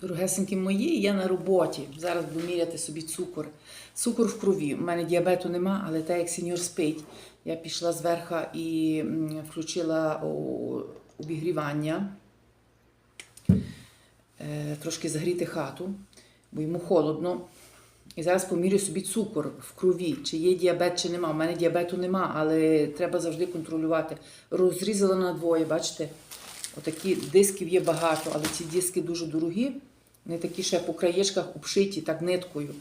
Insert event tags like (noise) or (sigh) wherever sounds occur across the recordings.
Дорогесенькі мої, я на роботі. Зараз буду міряти собі цукор. Цукор в крові. У мене діабету нема, але так як сеньор спить, я пішла зверху і включила обігрівання, е, трошки загріти хату, бо йому холодно. І зараз помірю собі цукор в крові, чи є діабет, чи нема. У мене діабету нема, але треба завжди контролювати. Розрізала на двоє, бачите? Отакі дисків є багато, але ці диски дуже дорогі. Вони такі ще по краєчках обшиті так ниткою.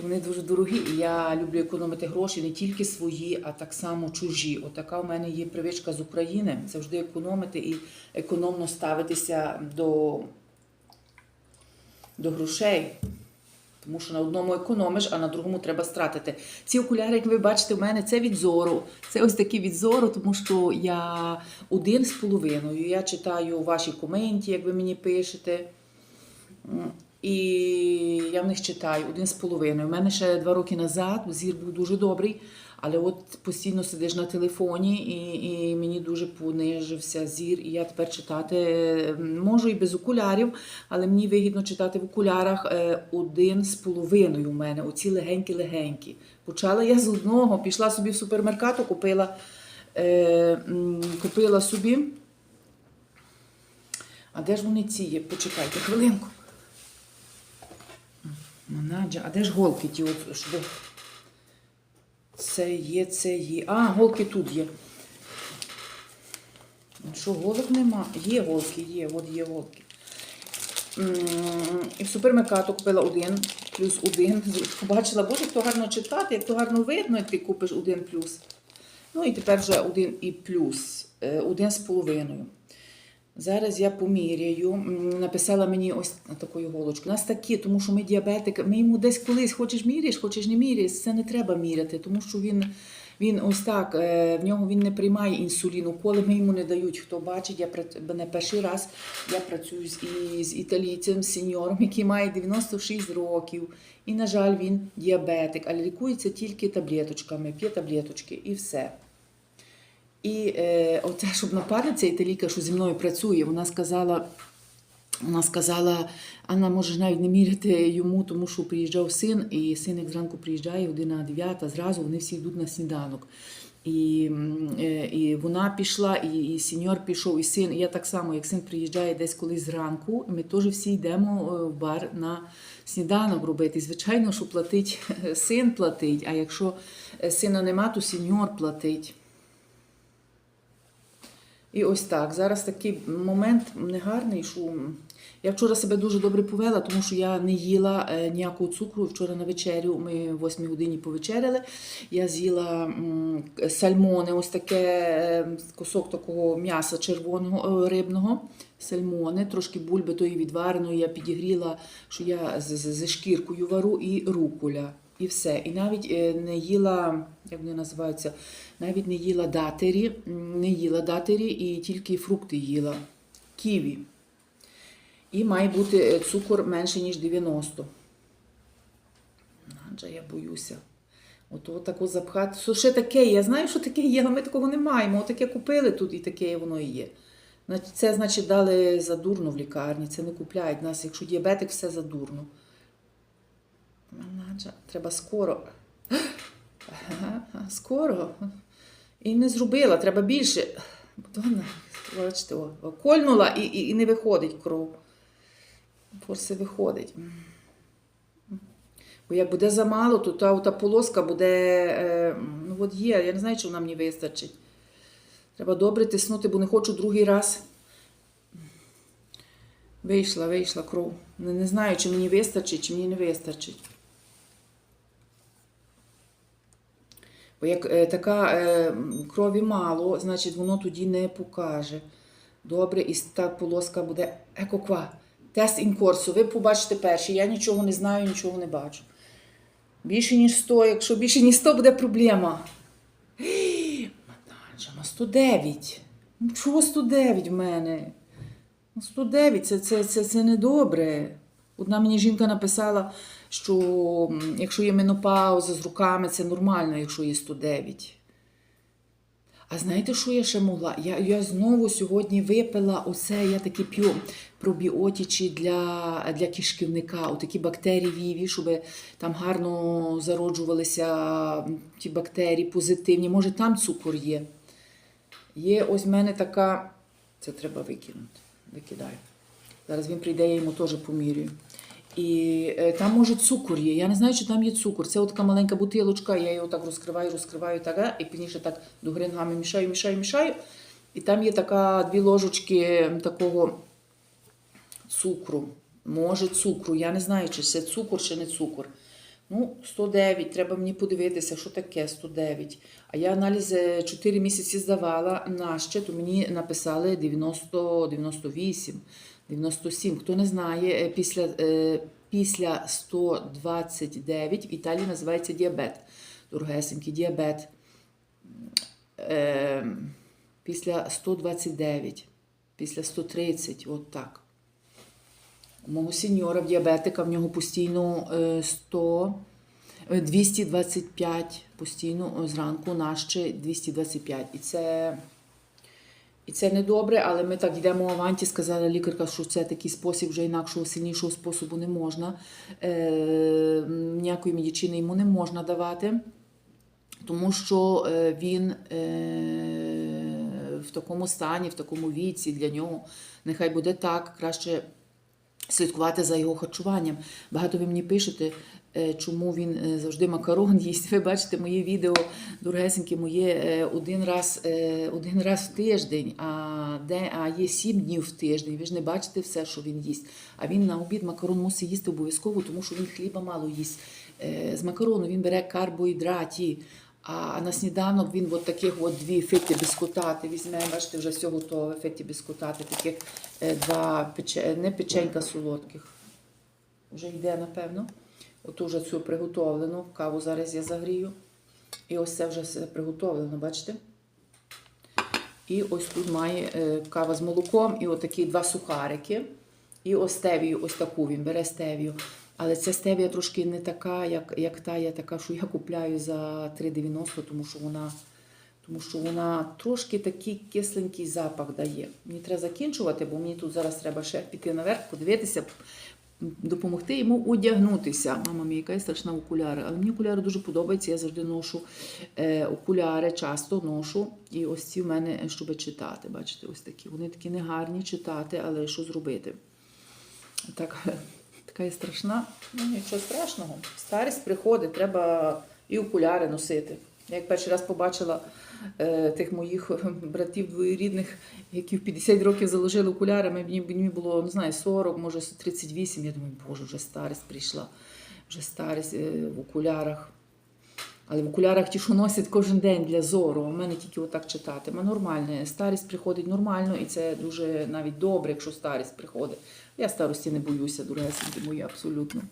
І вони дуже дорогі. І я люблю економити гроші не тільки свої, а так само чужі. Отака у мене є привичка з України завжди економити і економно ставитися до, до грошей. Тому що на одному економиш, а на другому треба стратити. Ці окуляри, як ви бачите, в мене це від зору. Це ось такі від зору, тому що я один з половиною. Я читаю ваші коменти, як ви мені пишете. І я в них читаю один з половиною. У мене ще два роки назад зір був дуже добрий, але от постійно сидиш на телефоні, і, і мені дуже понижився зір. І я тепер читати е, можу і без окулярів, але мені вигідно читати в окулярах е, один з половиною. У мене оці легенькі-легенькі. Почала я з одного, пішла собі в супермеркат, купила, е, купила собі. А де ж вони ці є? Почекайте хвилинку. Нанаджа, а де ж голки ті? От, щоб... Це є, це є. А, голки тут є. Що, голок нема? Є голки, є, от є голки. І в супермеркату купила один плюс один. Побачила, боже, як то гарно читати, як то гарно видно, як ти купиш один плюс. Ну і тепер вже один і плюс, е, один з половиною. Зараз я поміряю. Написала мені ось на таку іголочку. У нас такі, тому що ми діабетик, ми йому десь колись хочеш міряєш, хочеш не міряєш, це не треба міряти, тому що він, він ось так, е, в нього він не приймає інсуліну. Коли ми йому не дають, хто бачить, я мене перший раз я працюю з, з італійцем, з сеньором, який має 96 років. І, на жаль, він діабетик, але лікується тільки таблеточками, п'є таблеточки і все. І е, оця, щоб напарниця італійка, що зі мною працює, вона сказала, вона сказала, Анна може навіть не міряти йому, тому що приїжджав син, і син як зранку приїжджає, година 9, зразу вони всі йдуть на сніданок. І, е, і вона пішла, і, і сеньор пішов, і син. І я так само, як син приїжджає десь колись зранку, ми теж всі йдемо е, в бар на сніданок робити. Звичайно, що платить син платить, а якщо е, сина нема, то сеньор платить. І ось так. Зараз такий момент негарний, що я вчора себе дуже добре повела, тому що я не їла е, ніякого цукру. Вчора на вечерю ми в 8 годині повечеряли. Я з'їла сальмони, ось таке е, кусок такого м'яса червоного е, рибного. Сальмони, трошки бульби тої відвареної, я підігріла, що я з, з, зі шкіркою вару і руколя. І все. І навіть е, не їла, як вони називаються, навіть не їла датері, не їла датері і тільки фрукти їла. Ківі. І має бути е, цукор менше, ніж 90. Адже я боюся. Ото тако запхати. Що ще таке? Я знаю, що таке є, але ми такого не маємо. Отаке купили тут і таке воно і є. Це, значить, дали задурно в лікарні. Це не купляють нас. Якщо діабетик, все задурно. Наджа, треба скоро. Скоро. І не зробила, треба більше. Богдана, бачите, о, кольнула і, і, і не виходить кров. Порси виходить. Бо як буде замало, то та, та полоска буде. Е, ну от є, я не знаю, чи вона мені вистачить. Треба добре тиснути, бо не хочу другий раз. Вийшла, вийшла кров. Не, не знаю, чи мені вистачить, чи мені не вистачить. Бо як е, така е, крові мало, значить воно тоді не покаже. Добре, і та полоска буде екоква. Тест інкорсу. Ви побачите перший. Я нічого не знаю, нічого не бачу. Більше, ніж 100. Якщо більше, ніж 100, буде проблема. Матанджа, на 109. Ну, чого 109 в мене? Ну, 109 це, це, це, це недобре. Одна мені жінка написала, що якщо є менопауза з руками, це нормально, якщо є 109. А знаєте, що я ще могла? Я, я знову сьогодні випила оце, я такі п'ю пробіотичі для, для кишківника, отакі бактерії, віві, щоб там гарно зароджувалися ті бактерії позитивні. Може, там цукор є. Є ось в мене така. Це треба викинути. Викидаю. Зараз він прийде, я йому теж помірюю. І е, там, може, цукор є. Я не знаю, чи там є цукор. Це така маленька бутилочка, я його так розкриваю, розкриваю, так, і пізніше так до грингами мішаю, мішаю, мішаю. І там є така дві ложечки такого цукру. Може, цукру. Я не знаю, чи це цукор, чи не цукор. Ну, 109, треба мені подивитися, що таке 109. А я аналізи 4 місяці здавала на ще, то мені написали 90, 98, 97. Хто не знає, е, після, е, після 129 в Італії називається діабет. Дорогесенький діабет. Е, після 129, після 130, от так. У мого сеньора в діабетика, в нього постійно е, 100, е, 225 постійно зранку, наш ще 225. І це, і це не добре, але ми так йдемо аванті, сказала лікарка, що це такий спосіб, вже інакшого сильнішого способу не можна. Е, ніякої медичини йому не можна давати, тому що е, він е, в такому стані, в такому віці для нього нехай буде так, краще слідкувати за його харчуванням. Багато ви мені пишете, чому він е, завжди макарон їсть. Ви бачите моє відео, дорогесеньке, моє е, один раз, е, один раз в тиждень, а, де, а є сім днів в тиждень. Ви ж не бачите все, що він їсть. А він на обід макарон мусить їсти обов'язково, тому що він хліба мало їсть. Е, З макарону він бере карбоїдраті. А на сніданок він от таких от дві феті біскутати візьме, бачите, вже все готове, феті біскутати, таких е, два пече... не печенька солодких. Вже йде, напевно. От уже цю приготовлену. Каву зараз я загрію. І ось це вже все приготовлено, бачите? І ось тут має е, кава з молоком, і отакі два сухарики. І ось стевію, ось таку він бере стевію. Але ця стевія трошки не така, як, як та я така, що я купляю за 3,90, тому що вона. Тому що вона трошки такий кисленький запах дає. Мені треба закінчувати, бо мені тут зараз треба ще піти наверх, подивитися, допомогти йому одягнутися. Мама мій, яка є страшна окуляри. Але мені окуляри дуже подобаються. Я завжди ношу е, окуляри, часто ношу. І ось ці в мене, щоб читати. Бачите, ось такі. Вони такі негарні читати, але що зробити? Так, (laughs) така є страшна. Ну, нічого страшного. Старість приходить, треба і окуляри носити. Я як перший раз побачила е, тих моїх братів двоюрідних, які в 50 років заложили окуляри, мені, мені було, не знаю, 40, може 38. Я думаю, боже, вже старість прийшла, вже старість е, в окулярах. Але в окулярах ті, що носять кожен день для зору, у мене тільки отак читати. Ми нормальне. Старість приходить нормально, і це дуже навіть добре, якщо старість приходить. Я старості не боюся, дорогесенькі мої, абсолютно.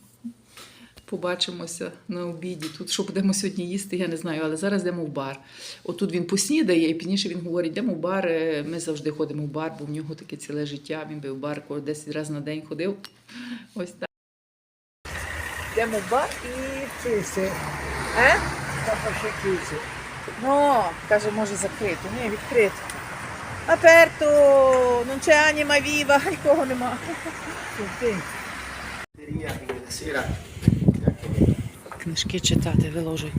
Побачимося на обіді. Тут що будемо сьогодні їсти, я не знаю, але зараз йдемо в бар. Отут він поснідає, і пізніше він говорить, йдемо в бар. Е, Ми завжди ходимо в бар, бо в нього таке ціле життя. Він би в бар ко- 10 разів на день ходив. Ось так. Йдемо в бар і Chiuse, Е? Ну, каже, може закрито. Ні, відкрито. Аперто, non c'è anima viva, нікого нема. Книжки читати виложують.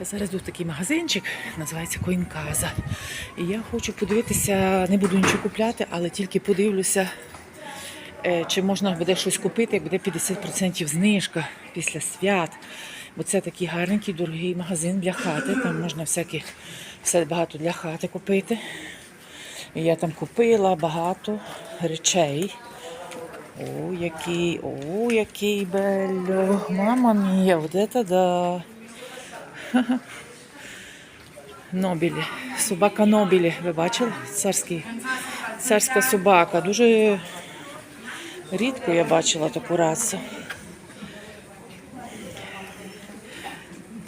Я зараз йду в такий магазинчик, називається Коінказа. І я хочу подивитися, не буду нічого купляти, але тільки подивлюся, е, чи можна буде щось купити, як буде 50% знижка після свят. Бо це такий гарненький, дорогий магазин для хати. Там можна всякі, все багато для хати купити. І я там купила багато речей. О, який, о, який бельо. Мама мія, вот это да. Нобілі. Собака Нобілі. Ви бачили? Царський. Царська собака. Дуже рідко я бачила таку расу.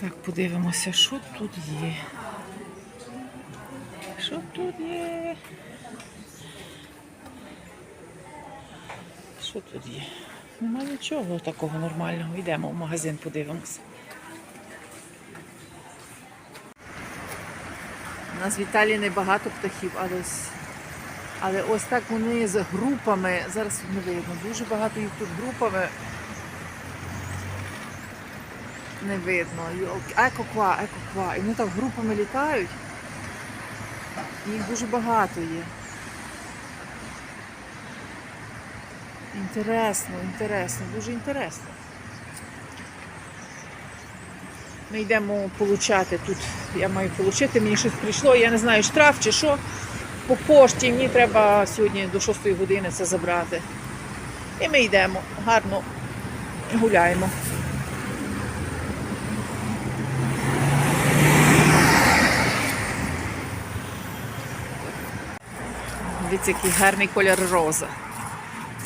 Так, подивимося, що тут є. Що тут є? Що тут є? Нема нічого такого нормального. Йдемо в магазин, подивимося. У нас в Італії небагато птахів, але ось, але ось так вони з групами. Зараз не видно. Дуже багато їх тут групами. Не видно. Еко ква, еко ква. І вони так групами літають. Їх дуже багато є. Інтересно, інтересно, дуже інтересно. Ми йдемо получати тут. Я маю отримати, мені щось прийшло, я не знаю, штраф чи що. По пошті мені треба сьогодні до 6 години це забрати. І ми йдемо, гарно гуляємо. Дивіться, який гарний колір роза.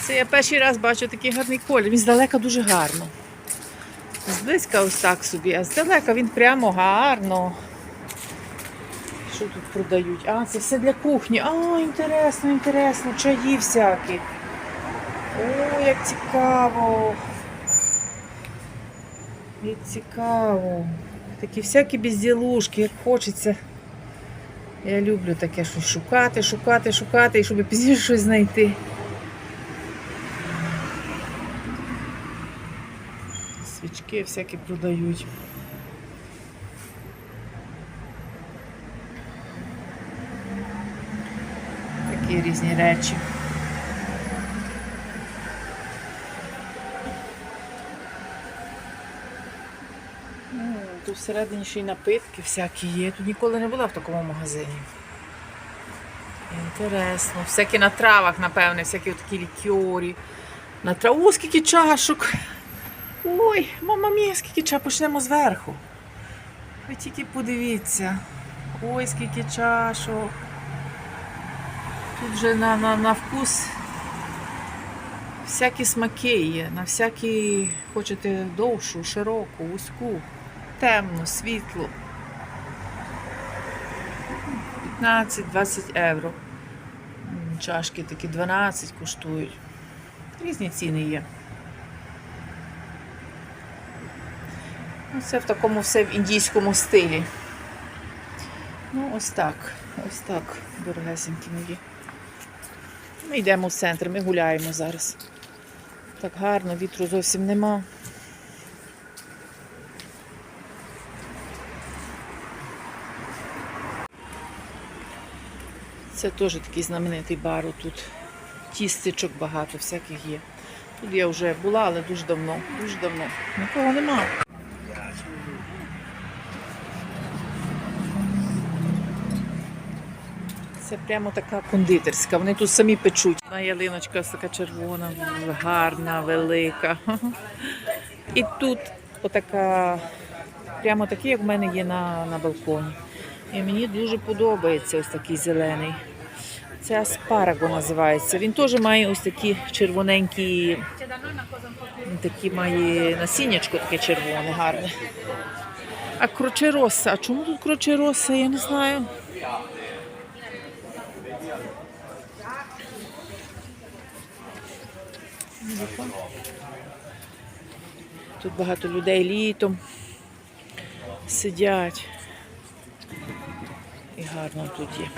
Це я перший раз бачу такий гарний колір. Він здалека дуже гарно. Зблизька ось так собі, а здалека він прямо гарно. Що тут продають? А, це все для кухні. А, інтересно, інтересно, чаї всякі. О, як цікаво. Як цікаво. Такі всякі безділушки, як хочеться. Я люблю таке щось шукати, шукати, шукати, і щоб пізніше щось знайти. Свічки всякі продають. Такі різні речі. Тут всередині ще й напитки всякі є. Тут ніколи не була в такому магазині. Інтересно. Всякі на травах, напевне, всякі такі лікьорі. На траву скільки чашок. Ой, мама мія, скільки чашок. Почнемо зверху. Ви тільки подивіться. Ой, скільки чашок. Тут вже на, на, на вкус всякі смаки є. На всякі хочете довшу, широку, вузьку, темну, світлу. 15-20 євро. Чашки такі 12 коштують. Різні ціни є. Це в такому все в індійському стилі. Ну, ось так. Ось так, дорогесенькі мої. Ми йдемо в центр, ми гуляємо зараз. Так гарно, вітру зовсім нема. Це теж такий знаменитий бар тут. Тістечок багато всяких є. Тут я вже була, але дуже давно, дуже давно. Нікого нема. Це прямо така кондитерська. Вони тут самі печуть. На ялиночка така червона, гарна, велика. І тут отака, прямо такий, як в мене є на, на балконі. І мені дуже подобається ось такий зелений. Це аспараго називається. Він теж має ось такі червоненькі, такі має насіннячко таке червоне, гарне. А крочероса, а чому тут крочероса, я не знаю. Тут багато людей літом сидять. І гарно тут є.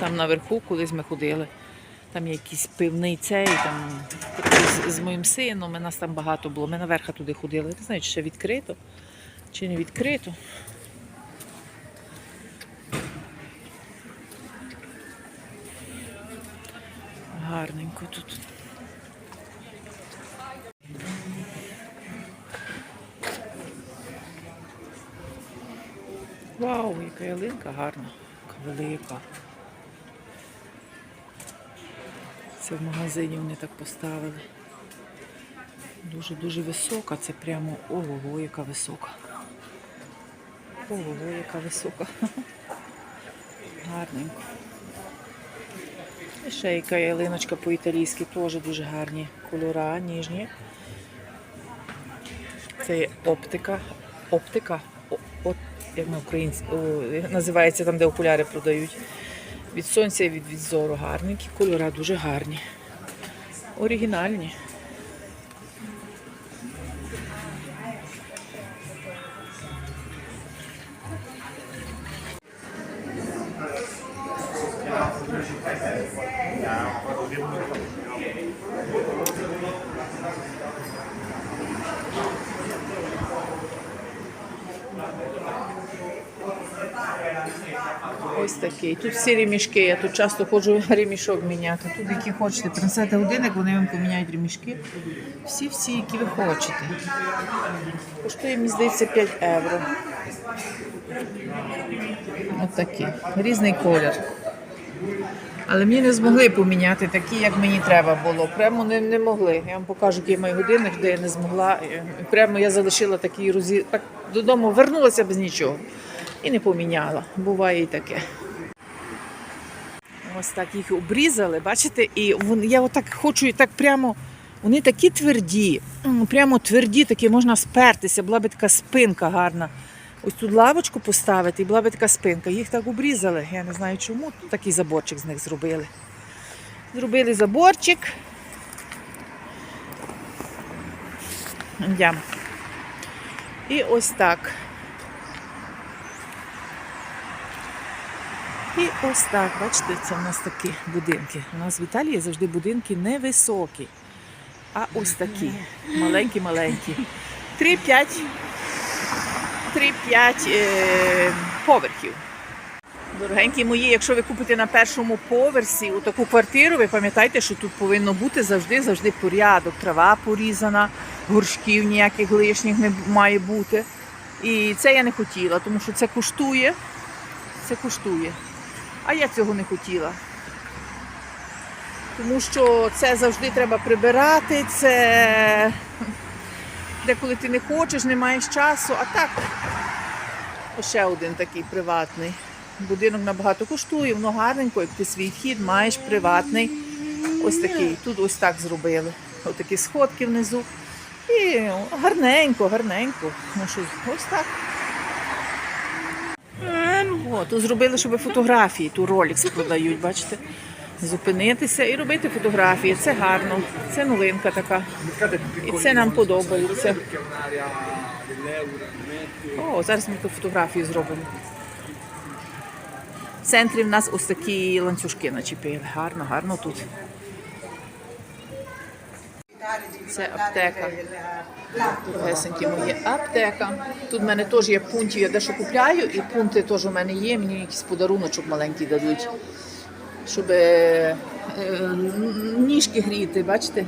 Там наверху, колись ми ходили, там є якийсь пивний цей, там з, з моїм сином, і нас там багато було. Ми наверх туди ходили. Не знаю, чи ще відкрито, чи не відкрито. Гарненько тут. Вау, яка ялинка гарна, яка велика. Це в магазині вони так поставили. Дуже-дуже висока, це прямо ого, яка висока. Ого, яка висока. Гарненько. І ще яка ялиночка по-італійськи, теж дуже гарні кольора, ніжні. Це є оптика. Оптика. Як на українську називається там, де окуляри продають. Від сонця і від, від зору гарненькі, кольори дуже гарні. Оригінальні. Ось такий. Тут всі ремішки. Я тут часто ходжу (laughs) ремішок міняти. Тут які хочете. Принесете годинник, вони вам поміняють ремішки. Всі-всі, які ви хочете. Коштує, мені здається, 5 євро. Ось такі. Різний колір. Але мені не змогли поміняти такі, як мені треба було. Прямо не, не могли. Я вам покажу, який мій годинник, де я не змогла. Прямо я залишила такий розі... так додому, вернулася без нічого. І не поміняла. Буває і таке. Ось так їх обрізали, бачите, і я отак хочу і так прямо. Вони такі тверді, прямо тверді, такі можна спертися, була би така спинка гарна. Ось тут лавочку поставити, і була би така спинка. Їх так обрізали. Я не знаю чому. Такий заборчик з них зробили. Зробили заборчик. І ось так. І ось так, бачите, це в нас такі будинки. У нас в Італії завжди будинки невисокі, а ось такі, маленькі-маленькі. 3-5 3-5 е, поверхів. Дорогенькі мої, якщо ви купите на першому поверсі таку квартиру, ви пам'ятайте, що тут повинно бути завжди завжди порядок. Трава порізана, горшків ніяких лишніх не має бути. І це я не хотіла, тому що це коштує. Це коштує. А я цього не хотіла. Тому що це завжди треба прибирати, це деколи ти не хочеш, не маєш часу, а так ще один такий приватний. Будинок набагато коштує, воно гарненько, як ти свій вхід маєш приватний. Ось такий. Тут ось так зробили. Ось такі сходки внизу. І гарненько, гарненько. Ну що, ось так. О, тут зробили, щоб фотографії, тут Rolex продають, бачите? Зупинитися і робити фотографії. Це гарно, це новинка така. І це нам подобається. О, зараз ми тут фотографію зробимо. В центрі в нас ось такі ланцюжки начепили. Гарно, гарно тут. Це аптека. Дорогесенькі мої аптека. Тут в мене теж є пунктів, я дещо купляю, і пункти теж у мене є. Мені якийсь подаруночок маленький дадуть, щоб е, е, ніжки гріти, бачите?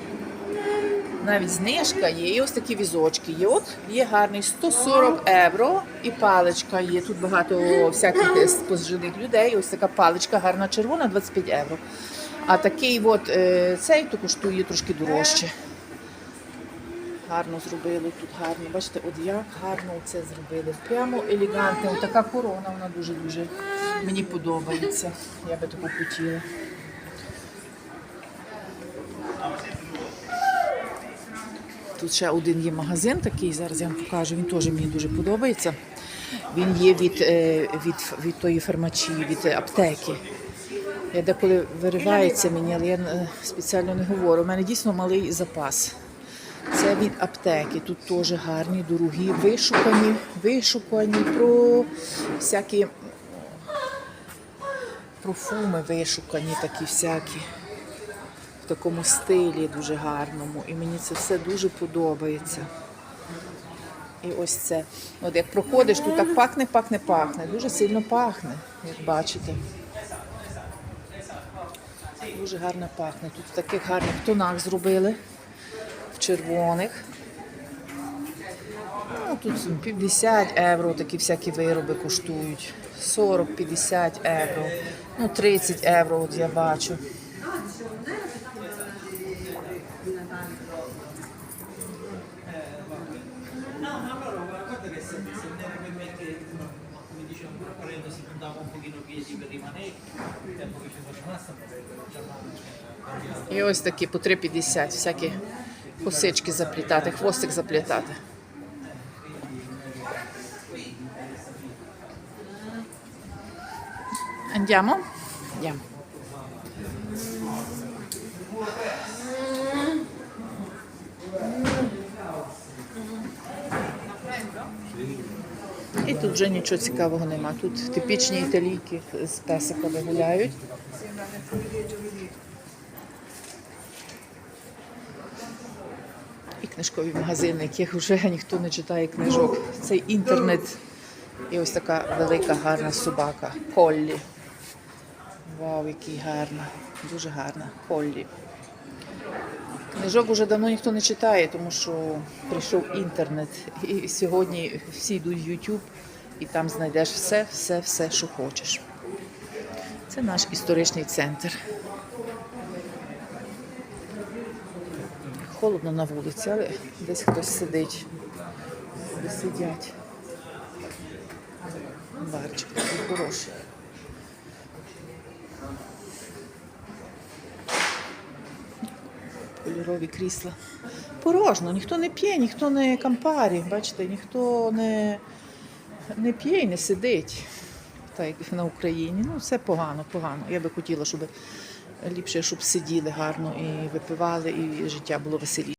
Навіть знижка є, і ось такі візочки є. От є гарний 140 євро і паличка є. Тут багато всяких пожилих людей. Ось така паличка гарна червона, 25 євро. А такий от е, цей то коштує трошки дорожче. Гарно зробили тут гарно. Бачите, от як гарно це зробили. Прямо елегантно. Така корона, вона дуже-дуже мені подобається. Я би таку хотіла. Тут ще один є магазин такий, зараз я вам покажу, він теж мені дуже подобається. Він є від, е, від, від тої фармачі, від аптеки. Я деколи виривається мені, але я е, спеціально не говорю. У мене дійсно малий запас. Це від аптеки. Тут теж гарні, дорогі, вишукані, вишукані про всякі профуми вишукані, такі всякі. В такому стилі дуже гарному. І мені це все дуже подобається. І ось це. От як проходиш, тут так пахне, пахне, пахне. Дуже сильно пахне, як бачите. Дуже гарно пахне. Тут в таких гарних тонах зробили. Червоних. Ну, тут 50 євро такі всякі вироби коштують. 40-50 євро. Ну, 30 євро, от я бачу. І ось такі по 3,50, всякі косички заплітати, хвостик заплітати. Andiamo? Andiamo. І тут вже нічого цікавого нема. Тут типічні італійки з песиками гуляють. І книжкові магазини, яких вже ніхто не читає книжок. Цей інтернет і ось така велика гарна собака Коллі. Вау, який гарна, дуже гарна. Холлі. Книжок уже давно ніхто не читає, тому що прийшов інтернет. І сьогодні всі йдуть в YouTube і там знайдеш все, все, все, що хочеш. Це наш історичний центр. Холодно на вулиці, але десь хтось сидить. Де сидять. Барчик такий хороший. Кольорові крісла. Порожно, ніхто не п'є, ніхто не кампарі. Бачите, ніхто не, не п'є і не сидить. Так як на Україні. Ну, все погано, погано. Я би хотіла, щоб ліпше, щоб сиділи гарно і випивали, і життя було веселіше.